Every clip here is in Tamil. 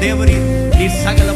Débora e Saga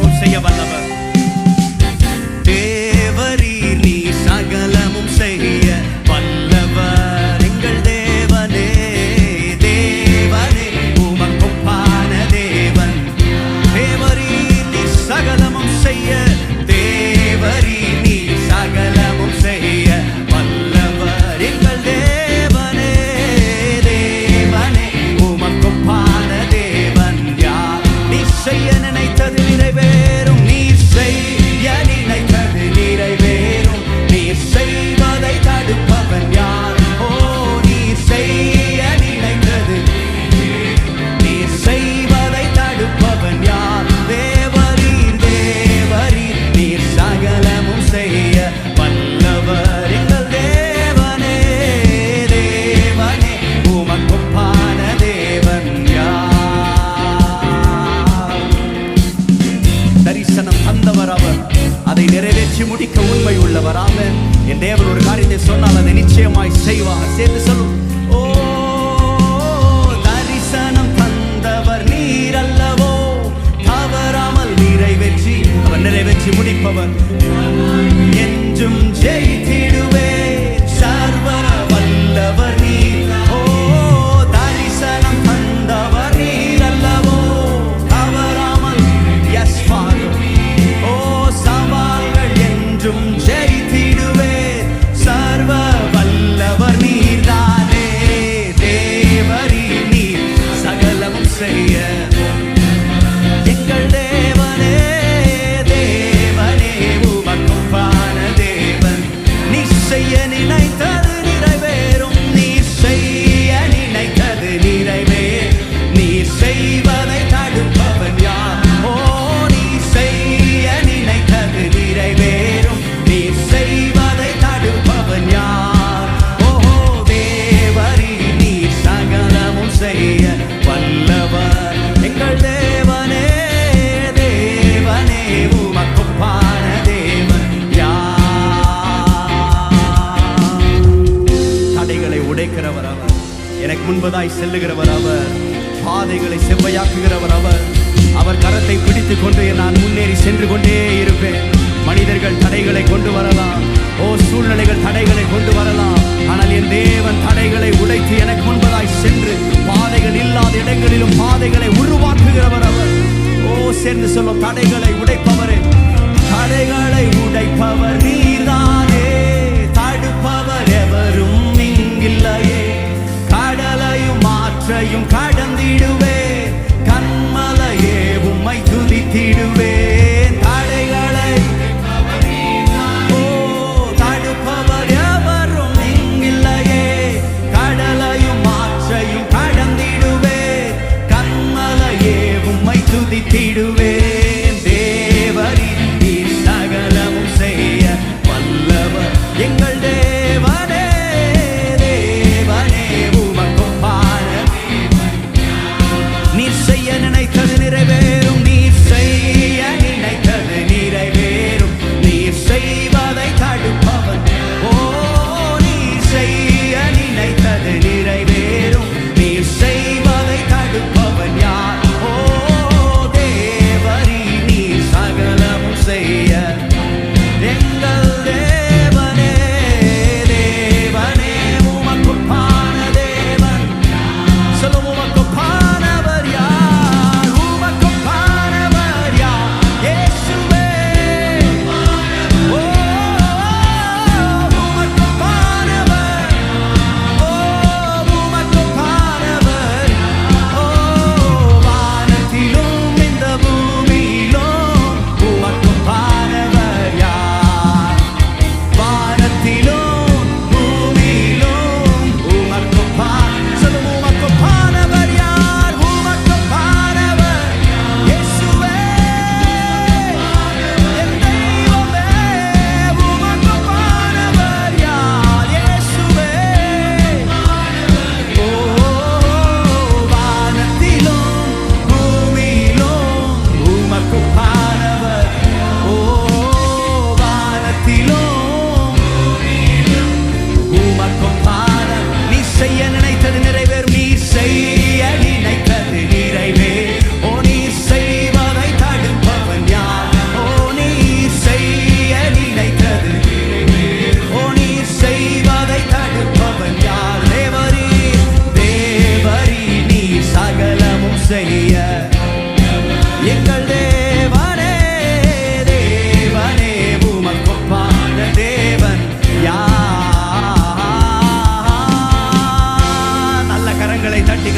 செய்து முடிக்க உண்மை உள்ளவராக. என் தேவன் ஒரு காரியத்தை சொன்னால் அதை நிச்சயமாய் செய்வார். சேர்த்து சொல்லும். ஓ தரிசனம் தந்தவர் நீர் அல்லவோ தவறாமல் நிறைவேற்றி அவர் நிறைவேற்றி முடிப்பவர். என்றும் ஜெயித்தி Evangelho. என்பதாய் செல்லுகிறவர் அவர். பாதைகளை செவ்வையாக்குகிறவர் அவர். அவர் கரத்தை பிடித்து கொண்டு நான் முன்னேறி சென்று கொண்டே இருப்பேன். மனிதர்கள் தடைகளை கொண்டு வரலாம். ஓ சூழ்நிலைகள் தடைகளை கொண்டு வரலாம். ஆனால் என் தேவன் தடைகளை உடைத்து எனக்கு முன்பதாய் சென்று பாதைகள் இல்லாத இடங்களிலும் பாதைகளை உருவாக்குகிறவர் அவர். ஓ சென்று சொல்லும் தடைகளை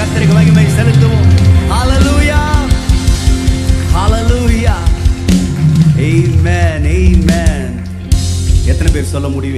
மகிமை செலுத்துவோம். ஹalleluya ஹalleluya amen. Amen. எத்தனை பேர் சொல்ல முடியும்